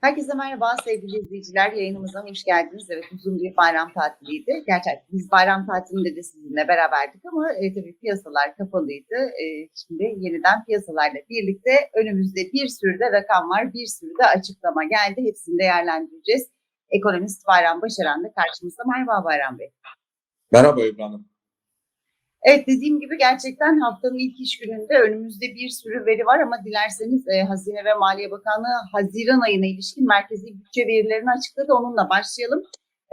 Herkese merhaba sevgili izleyiciler. Yayınımıza hoş geldiniz. Evet uzun bir bayram tatiliydi. Gerçi biz bayram tatilinde de sizinle beraberdik ama e, tabii piyasalar kapalıydı. E, şimdi yeniden piyasalarla birlikte önümüzde bir sürü de rakam var. Bir sürü de açıklama geldi. Hepsini değerlendireceğiz. Ekonomist Bayram Başaran da karşımızda. Merhaba Bayram Bey. Merhaba İbrahim. Evet dediğim gibi gerçekten haftanın ilk iş gününde önümüzde bir sürü veri var ama dilerseniz e, Hazine ve Maliye Bakanlığı Haziran ayına ilişkin merkezi bütçe verilerini açıkladı. Onunla başlayalım.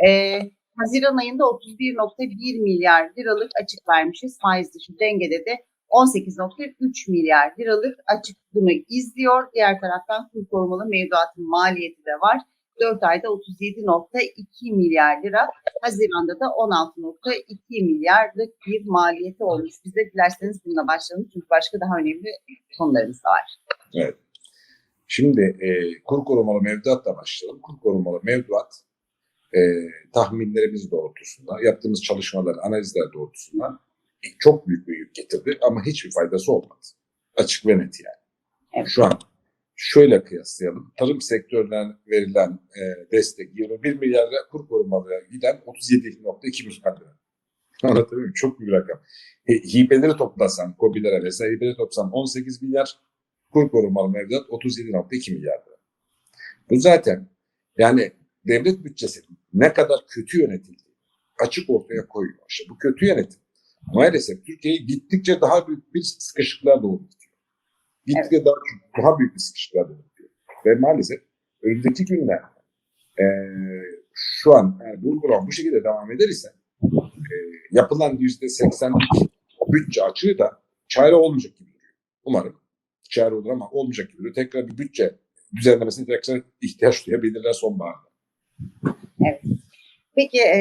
E, Haziran ayında 31.1 milyar liralık açık vermişiz. Faiz dışı dengede de 18.3 milyar liralık açık bunu izliyor. Diğer taraftan kur korumalı mevduatın maliyeti de var. 4 ayda 37.2 milyar lira. Haziran'da da 16.2 milyarlık bir maliyeti olmuş. Biz de dilerseniz bununla başlayalım. Çünkü başka daha önemli konularımız da var. Evet. Şimdi e, kur korumalı mevduatla başlayalım. Kur korumalı mevduat e, tahminlerimiz doğrultusunda, yaptığımız çalışmalar, analizler doğrultusunda çok büyük bir yük getirdi ama hiçbir faydası olmadı. Açık ve net yani. Evet. Şu an şöyle kıyaslayalım. Tarım sektöründen verilen e, destek 21 milyar lira kur korumalıya giden 37.2 milyar lira. Anlatabiliyor? Çok büyük rakam. E, hibeleri toplasan, COBİ'lere vesaire hibeleri toplasan 18 milyar, kur korumalı mevduat 37.2 milyar lira. Bu zaten yani devlet bütçesi ne kadar kötü yönetildiği açık ortaya koyuyor. İşte bu kötü yönetim maalesef Türkiye'yi gittikçe daha büyük bir sıkışıklığa doğru gidiyor. Gittikçe daha, daha büyük bir sıkışıklığa gidiyor. Ve maalesef önümüzdeki günler e, şu an yani bu program bu şekilde devam ederse e, yapılan yüzde seksenlik bütçe açığı da çare olmayacak gibi duruyor. Umarım çare olur ama olmayacak gibi duruyor. Tekrar bir bütçe düzenlemesine tekrar ihtiyaç duyabilirler sonbaharda. Evet. Peki e,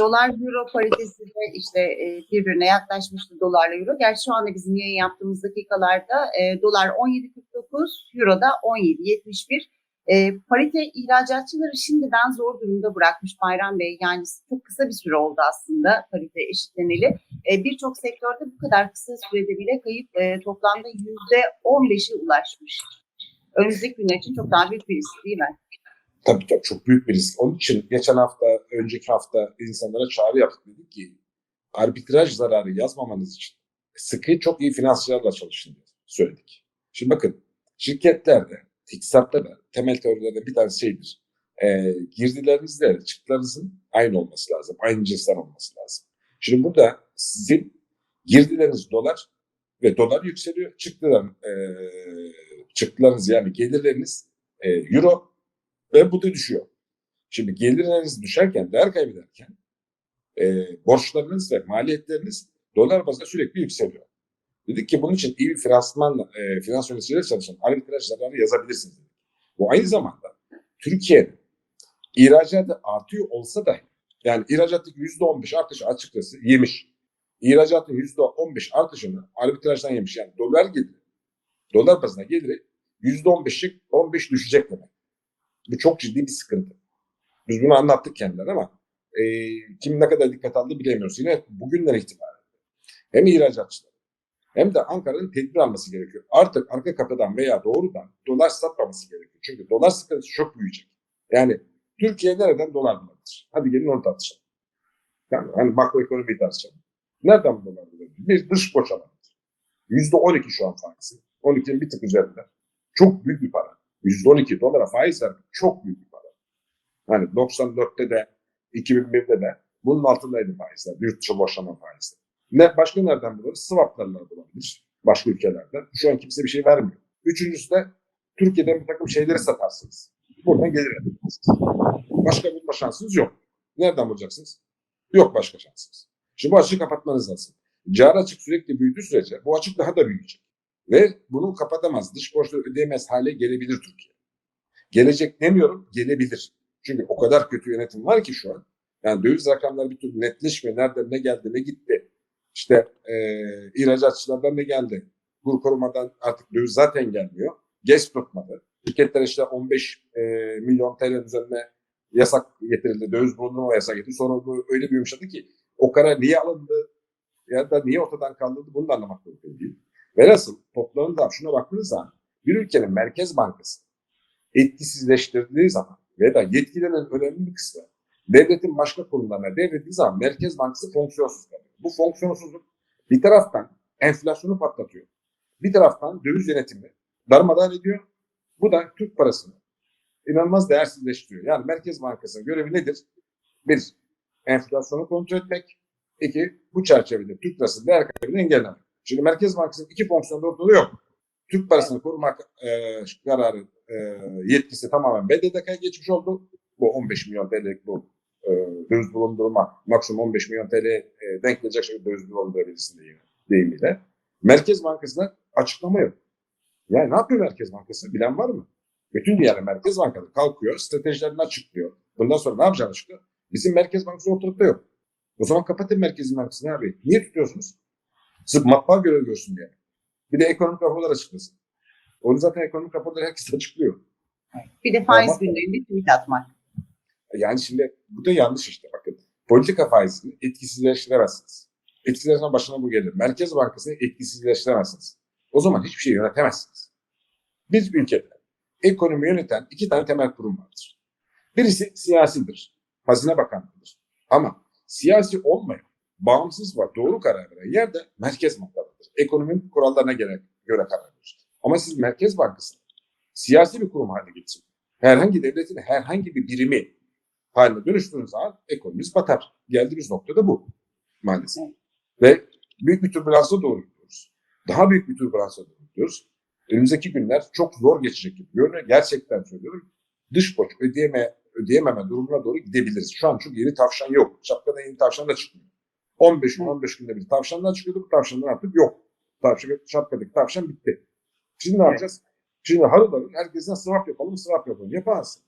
dolar euro paritesi de işte e, birbirine yaklaşmıştı dolarla euro. Gerçi şu anda bizim yayın yaptığımız dakikalarda e, dolar 17.49, euro da 17.71. E, parite ihracatçıları şimdiden zor durumda bırakmış Bayram Bey. Yani çok kısa bir süre oldu aslında parite eşitleneli. E, Birçok sektörde bu kadar kısa sürede bile kayıp e, toplamda %15'e ulaşmış. Önümüzdeki günler için çok daha büyük bir risk değil mi? Tabii tabii çok büyük bir risk. Onun için geçen hafta, önceki hafta insanlara çağrı yaptık. Dedik ki arbitraj zararı yazmamanız için sıkı çok iyi finansçılarla çalışın diye söyledik. Şimdi bakın şirketlerde, iktisatta da temel teorilerden bir tanesi şeydir. E, girdilerinizle çıktılarınızın aynı olması lazım. Aynı cinsten olması lazım. Şimdi burada sizin girdileriniz dolar ve dolar yükseliyor. Çıktılar, e, çıktılarınız yani gelirleriniz e, euro ve bu da düşüyor. Şimdi gelirleriniz düşerken, değer kaybederken e, borçlarınız ve maliyetleriniz dolar bazında sürekli yükseliyor. Dedik ki bunun için iyi bir finansman, e, finans yöneticileri çalışan arbitraj zararı yazabilirsiniz. Bu aynı zamanda Türkiye'nin ihracatı artıyor olsa da yani ihracattaki yüzde on beş artışı açıkçası yemiş. İhracatın yüzde on beş artışını arbitrajdan yemiş. Yani dolar geliri, dolar bazına geliri yüzde on beşlik on beş düşecek demek. Bu çok ciddi bir sıkıntı. Bunu anlattık kendilerine ama e, kim ne kadar dikkat aldı bilemiyoruz. Yine bugünden itibaren hem ihracatçılar hem de Ankara'nın tedbir alması gerekiyor. Artık arka kapıdan veya doğrudan dolar satmaması gerekiyor. Çünkü dolar sıkıntısı çok büyüyecek. Yani Türkiye nereden dolar bulabilir? Hadi gelin onu tartışalım. Yani hani makroekonomiyi tartışalım. Nereden dolar bulabilir? Bir dış borç alanıdır. Yüzde on iki şu an faizi. 12'nin bir tık üzerinde. Çok büyük bir para. %12 dolara faiz vermek çok büyük bir. Hani 94'te de 2001'de de bunun altındaydı faizler. Yurt dışı borçlama faizleri. Ne, başka nereden buluruz? Swaplarla bulabilir. Başka ülkelerden. Şu an kimse bir şey vermiyor. Üçüncüsü de Türkiye'den bir takım şeyleri satarsınız. Buradan gelir elde edersiniz. Başka bulma şansınız yok. Nereden bulacaksınız? Yok başka şansınız. Şimdi bu açığı kapatmanız lazım. Cari açık sürekli büyüdüğü sürece bu açık daha da büyüyecek. Ve bunu kapatamaz. Dış borçları ödeyemez hale gelebilir Türkiye. Gelecek demiyorum, gelebilir. Çünkü o kadar kötü yönetim var ki şu an. Yani döviz rakamları bir türlü netleşmiyor. Nereden ne geldi, ne gitti. İşte e, ihracatçılardan ne geldi. Kur korumadan artık döviz zaten gelmiyor. Geç tutmadı. Şirketler işte 15 e, milyon TL üzerine yasak getirildi. Döviz bulundurma yasak getirildi. Sonra bu öyle bir yumuşadı ki o karar niye alındı ya da niye ortadan kaldırıldı bunu da anlamak mümkün değil. Velhasıl toplamında şuna baktığınız zaman bir ülkenin merkez bankası etkisizleştirildiği zaman ve da yetkilerin önemli bir kısmı devletin başka kurumlarına devredildiği zaman Merkez Bankası fonksiyonsuz kalıyor. Bu fonksiyonsuzluk bir taraftan enflasyonu patlatıyor. Bir taraftan döviz yönetimi darmadağın ediyor. Bu da Türk parasını inanılmaz değersizleştiriyor. Yani Merkez Bankası'nın görevi nedir? Bir, enflasyonu kontrol etmek. İki, bu çerçevede Türk lirasının değer kaybını engellemek. Şimdi Merkez Bankası'nın iki fonksiyonu da ortada yok. Türk parasını korumak e, kararı e, yetkisi tamamen BDDK'ya geçmiş oldu. Bu 15 milyon TL'lik bu e, döviz bulundurma maksimum 15 milyon TL e, denk gelecek şekilde döviz bulundurabilirsin diye deyimiyle. Merkez Bankası'na açıklama yok. Yani ne yapıyor Merkez Bankası? Bilen var mı? Bütün diğer Merkez Bankası kalkıyor, stratejilerini açıklıyor. Bundan sonra ne yapacağını açıklıyor. Bizim Merkez Bankası ortalıkta yok. O zaman kapatın Merkez Bankası'nı abi. Niye tutuyorsunuz? Sırf matbaa görev görsün diye. Bir de ekonomik raporlar açıklasın. Onu zaten ekonomik raporları herkes açıklıyor. Bir de faiz Ama- günlerinde tweet atmak. Yani şimdi bu da yanlış işte bakın. Politika faizini etkisizleştiremezsiniz. Etkisizleştirme başına bu gelir. Merkez Bankası'nı etkisizleştiremezsiniz. O zaman hiçbir şey yönetemezsiniz. Bir ülkede ekonomi yöneten iki tane temel kurum vardır. Birisi siyasidir. Hazine Bakanlığı'dır. Ama siyasi olmayan, bağımsız ve doğru karar veren yerde Merkez Bankası'dır. Ekonominin kurallarına göre, göre karar verir. Ama siz Merkez Bankası'nı siyasi bir kurum haline getirin. Herhangi devletin herhangi bir birimi haline dönüştüğünüz zaman ekonomimiz batar. Geldiğimiz nokta da bu maalesef. Evet. Ve büyük bir türbülansa doğru gidiyoruz. Daha büyük bir türbülansa doğru gidiyoruz. Önümüzdeki günler çok zor geçecek gibi görünüyor. Gerçekten söylüyorum. Dış borç ödeyeme, ödeyememe durumuna doğru gidebiliriz. Şu an çünkü yeni tavşan yok. Şapkada yeni tavşan da çıkmıyor. 15 gün, Evet. 15 günde bir tavşanlar çıkıyordu. Bu tavşanlar artık yok. Tavşan, şapkadaki tavşan bitti. Şimdi ne yapacağız? Şimdi harıl herkesten swap yapalım, swap yapalım. Yaparsın.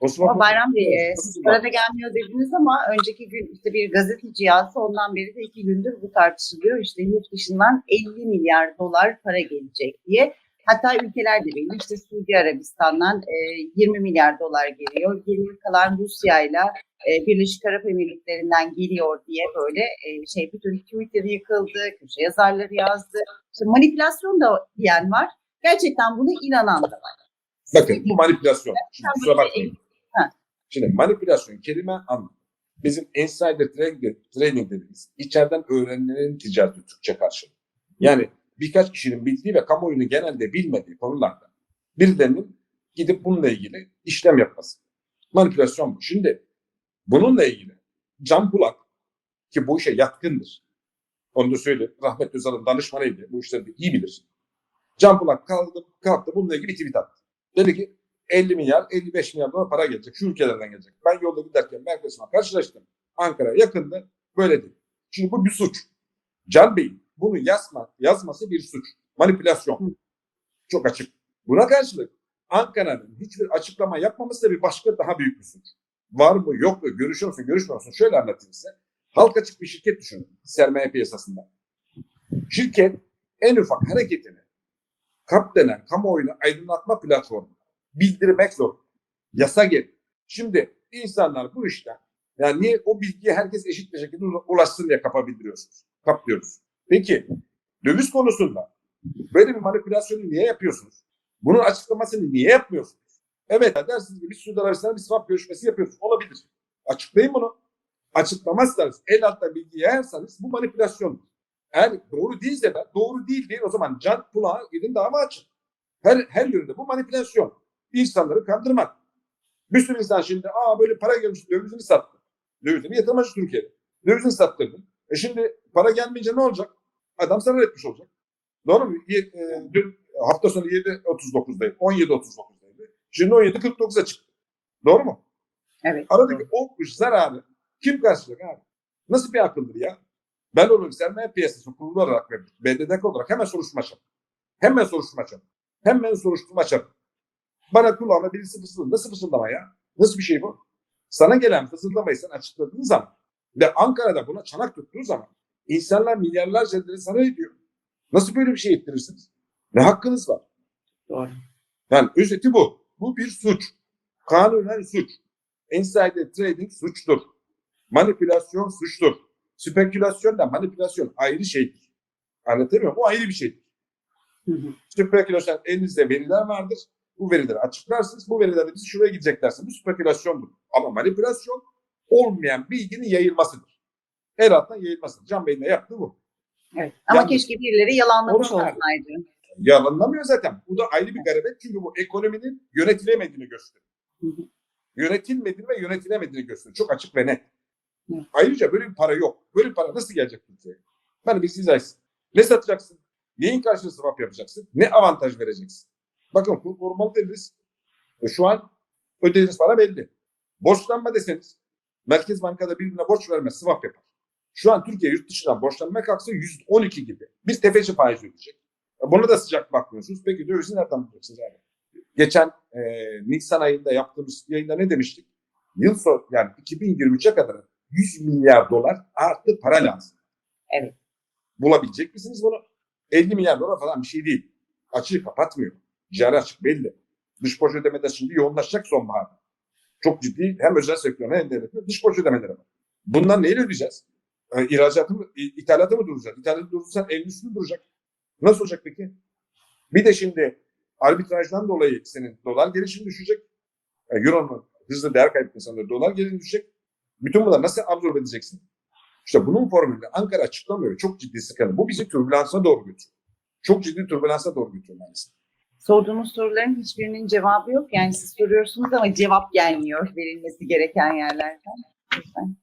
O swap Ama Bayram Bey, e, sırada gelmiyor dediniz ama önceki gün işte bir gazeteci yazdı. Ondan beri de iki gündür bu tartışılıyor. İşte yurt dışından 50 milyar dolar para gelecek diye. Hatta ülkeler de belli. İşte Suudi Arabistan'dan e, 20 milyar dolar geliyor. Geriye kalan Rusya'yla e, Birleşik Arap Emirlikleri'nden geliyor diye böyle e, şey bütün Twitter yıkıldı, köşe yazarları yazdı. İşte manipülasyon da diyen var. Gerçekten buna inanan da var. Bakın bu manipülasyon. Şimdi kusura bakmayın. Ha. Şimdi manipülasyon kelime anlamı. Bizim insider trading, trading dediğimiz içeriden öğrenilenin ticareti Türkçe karşılığı. Yani birkaç kişinin bildiği ve kamuoyunun genelde bilmediği konularda birilerinin gidip bununla ilgili işlem yapması. Manipülasyon bu. Şimdi bununla ilgili Can Bulak ki bu işe yatkındır. Onu da söyleyeyim. Rahmet Özal'ın danışmanıydı. Bu işleri iyi bilir. Can Bulak kalktı, kalktı bununla ilgili tweet attı. Dedi ki 50 milyar, 55 milyar dolar para gelecek. Şu ülkelerden gelecek. Ben yolda giderken Merkez'le karşılaştım. Ankara'ya yakındı. Böyle dedi. Şimdi bu bir suç. Can Bey'in bunu yazma, yazması bir suç. Manipülasyon. Çok açık. Buna karşılık Ankara'nın hiçbir açıklama yapmaması da bir başka daha büyük bir suç. Var mı yok mu görüşüyor musun görüşmüyor musun? Şöyle anlatayım size. Halk açık bir şirket düşünün sermaye piyasasında. Şirket en ufak hareketini KAP denen kamuoyunu aydınlatma platformu bildirmek zorunda. Yasa gereği. Şimdi insanlar bu işten yani niye o bilgiye herkes eşit bir şekilde ulaşsın diye kapa bildiriyorsunuz. Kap diyoruz. Peki döviz konusunda böyle bir manipülasyonu niye yapıyorsunuz? Bunun açıklamasını niye yapmıyorsunuz? Evet dersiniz ki biz Suudi Arabistan'da bir swap görüşmesi yapıyoruz. Olabilir. Açıklayın bunu. Açıklamazsanız el altta bilgi yayarsanız bu manipülasyon. Eğer doğru değilse de doğru değil diye o zaman can kulağa gidin dava açın. Her, her yönde bu manipülasyon. İnsanları kandırmak. Bir sürü insan şimdi aa böyle para gelmiş dövizini sattı. Dövizini yatırmacı Türkiye'de. Dövizini sattırdın. E şimdi para gelmeyince ne olacak? Adam zarar etmiş olacak. Doğru mu? E, dün hafta sonu 7.39'daydı. 17.39'daydı. Şimdi 17.49'a çıktı. Doğru mu? Evet. Aradaki o zararı kim karşılayacak abi? Nasıl bir akıldır ya? Ben onu sermaye piyasası kurulu olarak ve BDDK olarak hemen soruşturma açarım. Hemen soruşturma açarım. Hemen soruşturma açarım. Bana kulağıma birisi fısıldı. Nasıl fısıldama ya? Nasıl bir şey bu? Sana gelen fısıldamayı sen açıkladığın zaman ve Ankara'da buna çanak tuttuğu zaman insanlar milyarlarca lira sana ediyor. Nasıl böyle bir şey ettirirsiniz? Ne hakkınız var? Doğru. Yani özeti bu. Bu bir suç. Kanunen suç. Insider trading suçtur. Manipülasyon suçtur. Spekülasyonla manipülasyon ayrı şeydir. Anlatabiliyor muyum? Bu ayrı bir şeydir. Spekülasyon elinizde veriler vardır. Bu verileri açıklarsınız. Bu verilerle biz şuraya gidecek dersiniz. Bu spekülasyondur. Ama manipülasyon olmayan bilginin yayılmasıdır. El alttan yayılmasıdır. Can Bey'in de yaptığı bu. Evet. Ama Yalnız- keşke birileri yalanlamış olsaydı. Yalanlamıyor zaten. Bu da ayrı bir garibet. Çünkü bu ekonominin yönetilemediğini gösteriyor. Yönetilmediğini ve yönetilemediğini gösteriyor. Çok açık ve net. Ayrıca böyle bir para yok. Böyle bir para nasıl gelecek Türkiye'ye? Bana bir izah. Ne satacaksın? Neyin karşılığı swap yapacaksın? Ne avantaj vereceksin? Bakın kur korumalı dediniz. E şu an ödediğiniz para belli. Borçlanma deseniz Merkez Bankada birbirine borç vermez, swap yapar. Şu an Türkiye yurt dışından borçlanmaya kalksa 112 gibi. Bir tefeci faiz ödeyecek. E Buna da sıcak bakmıyorsunuz. Peki dövizi nereden bulacaksınız abi? Geçen e, Nisan ayında yaptığımız yayında ne demiştik? Yıl son yani 2023'e kadar 100 milyar dolar artı para lazım. Evet. Bulabilecek misiniz bunu? 50 milyar dolar falan bir şey değil. Açığı kapatmıyor. Cari açık belli. Dış borç ödemeler şimdi yoğunlaşacak sonbaharda. Çok ciddi hem özel sektörün hem devletin dış borç ödemeleri var. Bundan neyle ödeyeceğiz? E, ihracatı mı, ithalatı mı duracak? İthalatı durursa endüstri duracak. Nasıl olacak peki? Bir de şimdi arbitrajdan dolayı senin dolar gelişin düşecek. E, Euro'nun hızlı değer kaybetmesinden dolar gelişin düşecek. Bütün bunları nasıl absorbe edeceksin? İşte bunun formülünü Ankara açıklamıyor. Çok ciddi sıkıntı. Bu bizi türbülansa doğru götürüyor. Çok ciddi türbülansa doğru götürüyor maalesef. Sorduğumuz soruların hiçbirinin cevabı yok. Yani siz soruyorsunuz ama cevap gelmiyor verilmesi gereken yerlerden.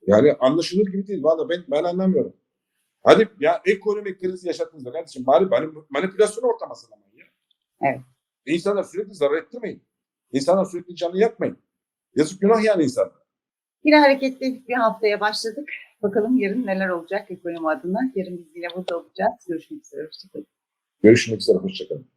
Yani anlaşılır gibi değil. Valla ben, ben anlamıyorum. Hadi ya ekonomik kriz yaşattınız da kardeşim bari mani- manipülasyon ortama hazırlamayın ya. Evet. İnsanlar sürekli zarar ettirmeyin. İnsanlar sürekli canını yakmayın. Yazık günah yani insan. Yine hareketli bir haftaya başladık. Bakalım yarın neler olacak ekonomi adına. Yarın biz yine burada olacağız. Görüşmek üzere. Hoşçakalın. Görüşmek üzere. Hoşçakalın.